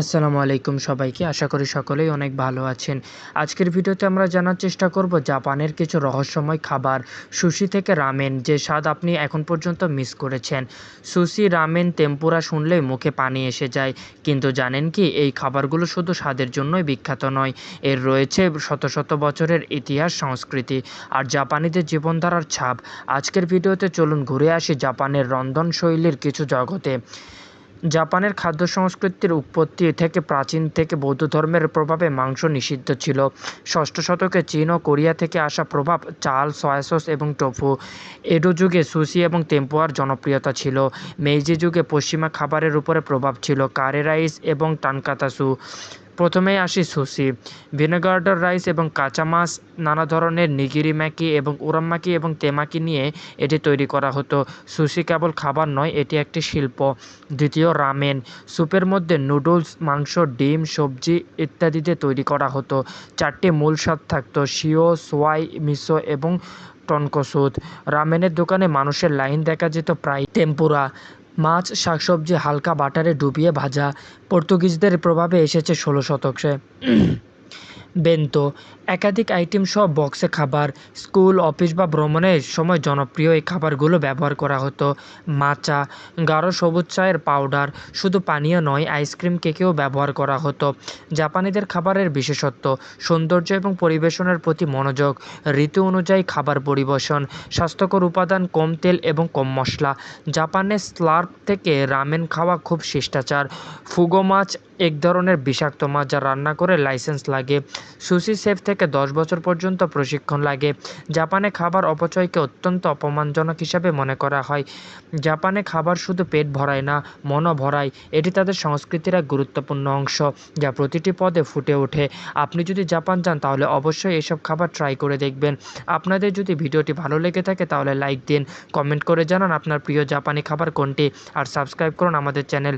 আসসালামু আলাইকুম সবাইকে। আশা করি সকলেই অনেক ভালো আছেন। আজকের ভিডিওতে আমরা জানার চেষ্টা করব জাপানের কিছু রহস্যময় খাবার, সুশি থেকে রামেন, যে স্বাদ আপনি এখন পর্যন্ত মিস করেছেন। সুশি, রামেন তেম্পুরা শুনলেই মুখে পানি এসে যায়, কিন্তু জানেন কি, এই খাবারগুলো শুধু স্বাদের জন্যই বিখ্যাত নয়, এর রয়েছে শত শত বছরের ইতিহাস, সংস্কৃতি আর জাপানিদের জীবনধারার ছাপ। আজকের ভিডিওতে চলুন ঘুরে আসি জাপানের রন্ধনশৈলীর কিছু জগতে। জাপানের খাদ্য সংস্কৃতির উৎপত্তি থেকে প্রাচীন থেকে বৌদ্ধ ধর্মের প্রভাবে মাংস নিষিদ্ধ ছিল। ষষ্ঠ শতকে চীন ও কোরিয়া থেকে আসা প্রভাব চাল, সয়া সস এবং টোফু। এডো যুগে সুশি এবং টেম্পোয়ার জনপ্রিয়তা ছিল। মেইজি যুগে পশ্চিমা খাবারের উপরে প্রভাব ছিল। কারে রাইস এবং টানকাতাসু। প্রথমেই আসি সুশি ভিনেগার্ডার রাইস এবং কাঁচা মাছ, নানা ধরনের নিগিরি ম্যাকি এবং উরাম্মাকি এবং তেমাকি নিয়ে এটি তৈরি করা হতো। সুশি কেবল খাবার নয়, এটি একটি শিল্প। দ্বিতীয়, রামেন। স্যুপের মধ্যে নুডলস, মাংস, ডিম, সবজি ইত্যাদিতে তৈরি করা হতো। চারটি মূল স্বাদ থাকতো শিও সোয়াই, মিসো এবং টনকসুদ রামেনের দোকানে মানুষের লাইন দেখা যেত প্রায় টেম্পুরা। মাছ শাকসবজি হালকা বাটারে ডুবিয়ে ভাজা। পর্তুগিজদের প্রভাবে এসেছে ষোলো শতকে বেন্তো। একাধিক আইটেম সহ বক্সে খাবার, স্কুল, অফিস বা ভ্রমণের সময় জনপ্রিয় এই খাবারগুলো ব্যবহার করা হতো। মাচা, গাঢ় সবুজ চায়ের পাউডার, শুধু পানীয় নয়, আইসক্রিম কেকেও ব্যবহার করা হতো। জাপানিদের খাবারের বিশেষত্ব, সৌন্দর্য এবং পরিবেশনের প্রতি মনোযোগ ঋতু অনুযায়ী খাবার পরিবেশন, স্বাস্থ্যকর উপাদান, কম তেল এবং কম মশলা। জাপানের স্লার্প থেকে রামেন খাওয়া খুব শিষ্টাচার। ফুগো মাছ, এক ধরনের বিষাক্ত মাছ যা রান্না করে লাইসেন্স লাগে। সুশি শেফ থেকে দশ বছর পর্যন্ত প্রশিক্ষণ লাগে। জাপানে খাবার অপচয়কে অত্যন্ত অপমানজনক হিসাবে মনে করা হয়। জাপানে খাবার শুধু পেট ভরায় না, মনও ভরায়। এটি তাদের সংস্কৃতির এক গুরুত্বপূর্ণ অংশ, যা প্রতিটি পদে ফুটে ওঠে। আপনি যদি জাপান যান, তাহলে অবশ্যই এসব খাবার ট্রাই করে দেখবেন। আপনাদের যদি ভিডিওটি ভালো লেগে থাকে, তাহলে লাইক দিন। কমেন্ট করে জানান আপনার প্রিয় জাপানি খাবার কোনটি, আর সাবস্ক্রাইব করুন আমাদের চ্যানেল।